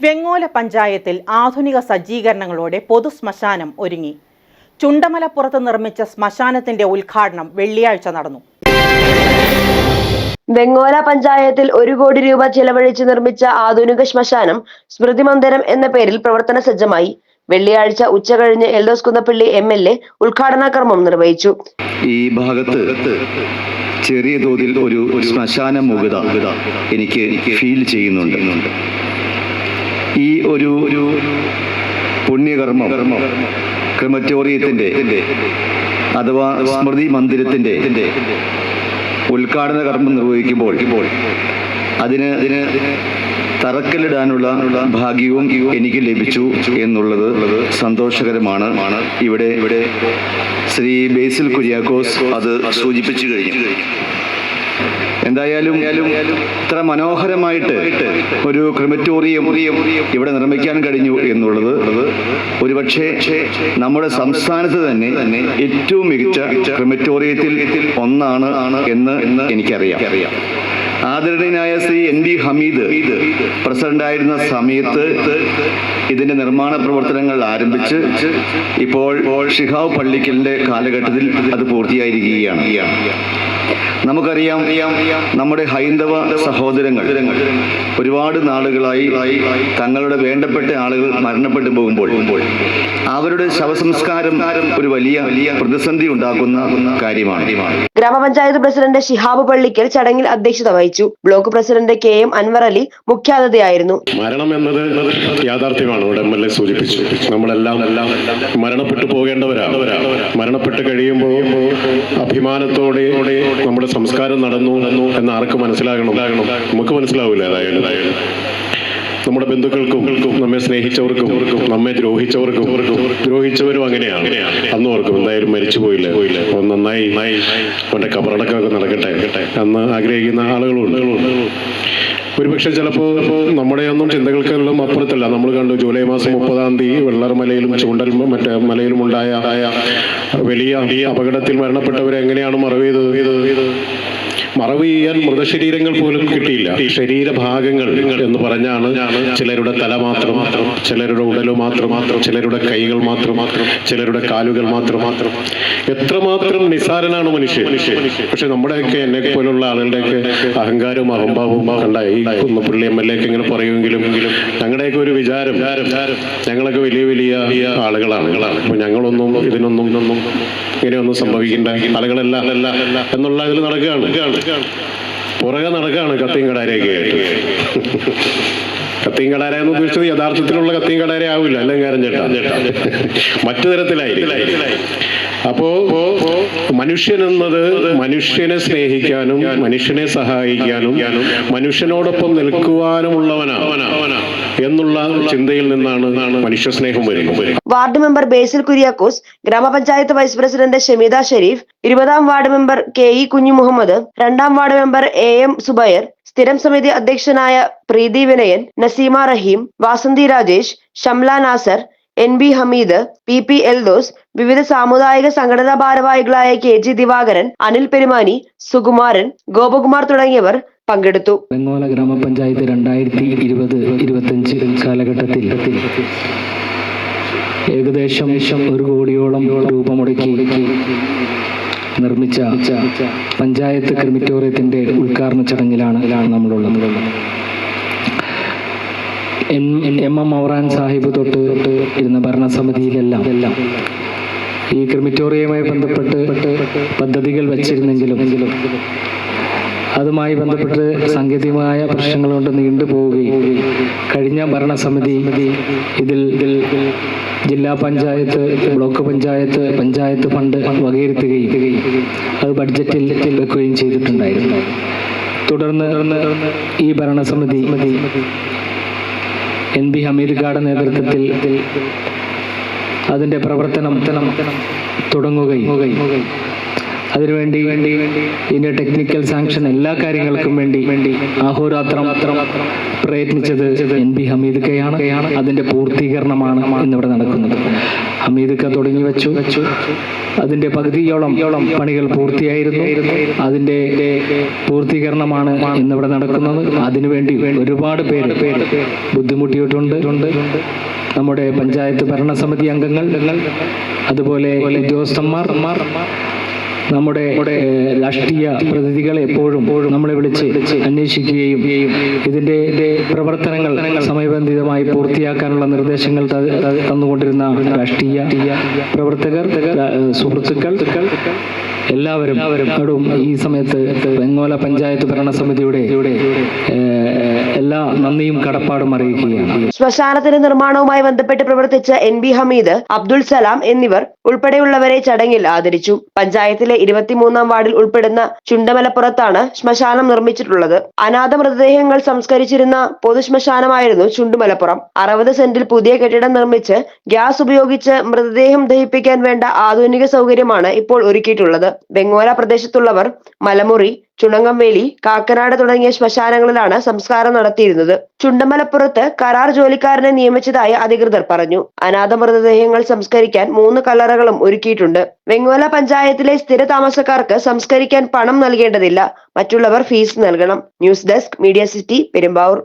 വെങ്ങോല പഞ്ചായത്തിൽ ആധുനിക സജ്ജീകരണങ്ങളോടെ പൊതു ശ്മശാനം ഒരുങ്ങി. ചുണ്ടമലപ്പുറത്ത് നിർമ്മിച്ച ശ്മശാനത്തിന്റെ ഉദ്ഘാടനം വെള്ളിയാഴ്ച നടന്നു. വെങ്ങോല പഞ്ചായത്തിൽ ഒരു കോടി രൂപ ചെലവഴിച്ച് നിർമ്മിച്ച ആധുനിക ശ്മശാനം സ്മൃതി മന്ദിരം എന്ന പേരിൽ പ്രവർത്തന സജ്ജമായി. വെള്ളിയാഴ്ച ഉച്ച കഴിഞ്ഞ് Eldhose Kunnappilly M L A ഉദ്ഘാടന കർമ്മം നിർവഹിച്ചു. ഈ ഭാഗത്ത് ചെറിയ തോതിൽ ഒരു ശ്മശാന മുഖത എനിക്ക് ഫീൽ ചെയ്യുന്നുണ്ട്. ഈ ഒരു ഒരു പുണ്യകർമ്മം ക്രിമറ്റോറിയത്തിന്റെ അഥവാ സ്മൃതി മന്ദിരത്തിന്റെ ഉദ്ഘാടന കർമ്മം നിർവഹിക്കുമ്പോൾ അതിന് അതിന് തറക്കല്ലിടാനുള്ള ഭാഗ്യവും എനിക്ക് ലഭിച്ചു എന്നുള്ളത് സന്തോഷകരമാണ്. ഇവിടെ ഇവിടെ ശ്രീ ബേസിൽ കുര്യാക്കോസ് അത് സൂചിപ്പിച്ചു കഴിഞ്ഞു. എന്തായാലും ഇത്ര മനോഹരമായിട്ട് ഒരു ക്രിമറ്റോറിയം ഇവിടെ നിർമ്മിക്കാൻ കഴിഞ്ഞു എന്നുള്ളത് ഒരുപക്ഷെ നമ്മുടെ സംസ്ഥാനത്ത് തന്നെ ഏറ്റവും മികച്ച ക്രിമറ്റോറിയത്തിൽ ഒന്നാണ് എന്ന് എനിക്കറിയാം. ആദരണീയനായ ശ്രീ എൻ ഡി ഹമീദ് പ്രസിഡന്റായിരുന്ന സമയത്ത് ഇതിന്റെ നിർമ്മാണ പ്രവർത്തനങ്ങൾ ആരംഭിച്ച് ഇപ്പോൾ ഷിഹാവ് പള്ളിക്കലിന്റെ കാലഘട്ടത്തിൽ അത് പൂർത്തിയായിരിക്കുകയാണ്. നമുക്കറിയാം നമ്മുടെ ഹൈന്ദവ സഹോദരങ്ങൾ ഒരുപാട് നാളുകളായി തങ്ങളുടെ വേണ്ടപ്പെട്ട ആളുകൾ മരണപ്പെട്ടു പോകുമ്പോൾ അവരുടെ ശവസംസ്കാരം ഒരു വലിയ വലിയ പ്രതിസന്ധി ഉണ്ടാക്കുന്ന കാര്യമാണ്. ഗ്രാമപഞ്ചായത്ത് പ്രസിഡന്റ് ഷിഹാബ് പള്ളിക്കൽ ചടങ്ങിൽ അധ്യക്ഷത വഹിച്ചു. Block president K M Anwar Ali മുഖ്യാതിഥിയായിരുന്നു. മരണം എന്നത് യാഥാർത്ഥ്യമാണ് ഇവിടെ എം എൽ എ സൂചിപ്പിച്ചു. നമ്മളെല്ലാം എല്ലാം മരണപ്പെട്ടു പോകേണ്ടവരാണ്. മരണപ്പെട്ട് കഴിയുമ്പോൾ അഭിമാനത്തോടെ നമ്മുടെ സംസ്കാരം നടന്നു എന്ന് ആർക്ക് മനസ്സിലാകണം. നമുക്ക് മനസ്സിലാവില്ല ഏതായാലും. നമ്മുടെ ബന്ധുക്കൾക്കും നമ്മെ സ്നേഹിച്ചവർക്കും നമ്മെ ദ്രോഹിച്ചവർക്കും ദ്രോഹിച്ചവരും അങ്ങനെയാണ്. അന്ന് ഓർക്കും എന്തായാലും മരിച്ചു പോയില്ലേ? അപ്പൊ നന്നായി. അവന്റെ കബറടക്കമൊക്കെ നടക്കട്ടെ എന്ന് ആഗ്രഹിക്കുന്ന ആളുകളുണ്ട്. ഒരുപക്ഷെ ചിലപ്പോൾ നമ്മുടെ ഒന്നും ചിന്തകൾക്കെല്ലാം അപ്പുറത്തല്ല. നമ്മൾ കണ്ടു ജൂലൈ മാസം മുപ്പതാം തീയതി വെള്ളർമലയിലും ചൂണ്ടൽ മറ്റേ മലയിലും ഉണ്ടായ വലിയ അപകടത്തിൽ മരണപ്പെട്ടവരെ എങ്ങനെയാണ് മറവ് ചെയ്തത്? മറവ് ചെയ്യാൻ മൃതശരീരങ്ങൾ പോലും കിട്ടിയില്ല. ശരീരഭാഗങ്ങൾ എന്ന് പറഞ്ഞാണ് ചിലരുടെ തല മാത്രം ചിലരുടെ ഉടലു മാത്രം മാത്രം ചിലരുടെ കൈകൾ മാത്രം ചിലരുടെ കാലുകൾ മാത്രം. മാത്രം എത്രമാത്രം നിസാരനാണ് മനുഷ്യൻ. പക്ഷെ നമ്മുടെയൊക്കെ എന്നെ പോലുള്ള ആളുകളുടെയൊക്കെ അഹങ്കാരവും അഹംഭാവവും കണ്ട ഈ കുന്നപ്പള്ളി എം എൽ എ ഇങ്ങനെ പറയുമെങ്കിലും ഞങ്ങളുടെയൊക്കെ ഒരു വിചാരം ഞങ്ങളൊക്കെ വലിയ വലിയ ആളുകളാണ്. അപ്പൊ ഞങ്ങളൊന്നും ഇതിനൊന്നും ഇതൊന്നും ഇങ്ങനെയൊന്നും സംഭവിക്കേണ്ട ആളുകളല്ല എന്നുള്ള ഇതിൽ നടക്കുകയാണ്. പുറകെ നടക്കുകയാണ് കത്തിയും കടാരയൊക്കെ. ആയിട്ട് കത്തിയും കടാര എന്ന് ഉദ്ദേശിച്ചത് യഥാർത്ഥത്തിലുള്ള കത്തിയും കടാര ആവില്ല അല്ലെങ്കിൽ ചേട്ടാ? മറ്റു തരത്തിലായിരിക്കും. അപ്പോ മനുഷ്യൻ എന്നത് മനുഷ്യനെ സ്നേഹിക്കാനും മനുഷ്യനെ സഹായിക്കാനും മനുഷ്യനോടൊപ്പം നിൽക്കുവാനുമുള്ളവനാണ് എന്നുള്ള ചിന്തയിൽ നിന്നാണ് മനുഷ്യ സ്നേഹം വരുന്നത്. വാർഡ് മെമ്പർ ബേസിൽ കുര്യാക്കോസ് ഗ്രാമപഞ്ചായത്ത് വൈസ് പ്രസിഡന്റ് ഷമീദ ഷെരീഫ് ഇരുപതാം ward member K E Kunju Muhammad രണ്ടാം ward member A M Zubair സ്ഥിരം സമിതി അധ്യക്ഷനായ Preethi Vinayan Naseema Rahim Vasanthi Rajesh Shamla Nasar N B Hameed P P Eldhose വിവിധ സാമുദായിക സംഘടനാ ഭാരവാഹികളായ കെ ജി ദിവാകരൻ അനിൽ പെരുമാനി സുകുമാരൻ ഗോപകുമാർ തുടങ്ങിയവർ പങ്കെടുത്തു. വെങ്ങോല ഗ്രാമപഞ്ചായത്ത് രണ്ടായിരത്തി ഇരുപത് ഇരുപത്തഞ്ച് കാലഘട്ടത്തിൽ ഏകദേശം ഒരു കോടിയോളം രൂപ മുടക്കി നിർമ്മിച്ച പഞ്ചായത്ത് ക്രിമിറ്റോറിയത്തിന്റെ ഉദ്ഘാടന ചടങ്ങിലാണ് നമ്മളുള്ളത്. എം എം എം ഔറാൻ സാഹിബ് തൊട്ട് ഇരുന്ന ഭരണസമിതിയിലെല്ലാം ഈ ക്രിമിറ്റോറിയവുമായി ബന്ധപ്പെട്ട് പദ്ധതികൾ വച്ചിരുന്നെങ്കിലും അതുമായി ബന്ധപ്പെട്ട് സാങ്കേതികമായ പ്രശ്നങ്ങൾ കൊണ്ട് നീണ്ടുപോവുകയും കഴിഞ്ഞ ഭരണസമിതി ഇതിൽ ഇതിൽ ജില്ലാ പഞ്ചായത്ത് ബ്ലോക്ക് പഞ്ചായത്ത് പഞ്ചായത്ത് ഫണ്ട് വകയിരുത്തുകയും അത് ബഡ്ജറ്റിൽ വെക്കുകയും ചെയ്തിട്ടുണ്ടായിരുന്നു. തുടർന്ന് ഈ ഭരണസമിതി എൻ ബി ഹമീദ് ഖായുടെ നേതൃത്വത്തിൽ അതിന്റെ പ്രവർത്തനം തുടങ്ങുകയും അതിനുവേണ്ടി വേണ്ടി ഇതിന്റെ ടെക്നിക്കൽ സാങ്ഷൻ എല്ലാ കാര്യങ്ങൾക്കും വേണ്ടി വേണ്ടി അഹോരാത്രം പ്രയത്നിച്ചത് എൻ ബി ഹമീദ് കെയാണ്. അതിന്റെ പൂർത്തീകരണമാണ് ഇന്നിവിടെ നടക്കുന്നത്. ഹമീദക്ക തുടങ്ങി വെച്ചു. വെച്ചു അതിന്റെ പകുതിയോളം പണികൾ പൂർത്തിയായിരുന്നു. അതിന്റെ പൂർത്തീകരണമാണ് ഇന്നിവിടെ നടക്കുന്നത്. അതിനുവേണ്ടി ഒരുപാട് പേര് ബുദ്ധിമുട്ടിയിട്ടുണ്ട്. നമ്മുടെ പഞ്ചായത്ത് ഭരണസമിതി അംഗങ്ങൾ അതുപോലെ ഉദ്യോഗസ്ഥന്മാർ നമ്മുടെ രാഷ്ട്രീയ പ്രതിനിധികളെ എപ്പോഴും നമ്മളെ വിളിച്ച് അന്വേഷിക്കുകയും ഇതിന്റെ പ്രവർത്തനങ്ങൾ സമയബന്ധിതമായി പൂർത്തിയാക്കാനുള്ള നിർദ്ദേശങ്ങൾ തന്നുകൊണ്ടിരുന്ന രാഷ്ട്രീയ പ്രവർത്തകർ സുഹൃത്തുക്കൾ എല്ലാവരും അവരും ഈ സമയത്ത് വെങ്ങോല പഞ്ചായത്ത് ഭരണസമിതിയുടെ എല്ലാ നന്ദിയും കടപ്പാടും അറിയിക്കുകയാണ്. ശ്മശാനത്തിന്റെ നിർമ്മാണവുമായി ബന്ധപ്പെട്ട് പ്രവർത്തിച്ച എൻ ബി ഹമീദ് അബ്ദുൾ സലാം എന്നിവർ ഉൾപ്പെടെയുള്ളവരെ ചടങ്ങിൽ ആദരിച്ചു. പഞ്ചായത്തിലെ ഇരുപത്തിമൂന്നാം വാർഡിൽ ഉൾപ്പെടുന്ന ചുണ്ടമലപ്പുറത്താണ് ശ്മശാനം നിർമ്മിച്ചിട്ടുള്ളത്. അനാഥ മൃതദേഹങ്ങൾ സംസ്കരിച്ചിരുന്ന പൊതു ശ്മശാനമായിരുന്നു ചുണ്ടുമലപ്പുറം. അറുപത് സെന്റിൽ പുതിയ കെട്ടിടം നിർമ്മിച്ച് ഗ്യാസ് ഉപയോഗിച്ച് മൃതദേഹം ദഹിപ്പിക്കാൻ വേണ്ട ആധുനിക സൗകര്യമാണ് ഇപ്പോൾ ഒരുക്കിയിട്ടുള്ളത്. വെങ്ങോല പ്രദേശത്തുള്ളവർ മലമുറി ചുണങ്ങംവേലി കാക്കനാട് തുടങ്ങിയ ശ്മശാനങ്ങളിലാണ് സംസ്കാരം നടത്തിയിരുന്നത്. ചുണ്ടമലപ്പുറത്ത് കരാർ ജോലിക്കാരനെ നിയമിച്ചതായി അധികൃതർ പറഞ്ഞു. അനാഥ മൃതദേഹങ്ങൾ സംസ്കരിക്കാൻ മൂന്ന് കല്ലറകളും ഒരുക്കിയിട്ടുണ്ട്. വെങ്ങോല പഞ്ചായത്തിലെ സ്ഥിര താമസക്കാർക്ക് സംസ്കരിക്കാൻ പണം നൽകേണ്ടതില്ല. മറ്റുള്ളവർ ഫീസ് നൽകണം. News desk media city Perumbavoor.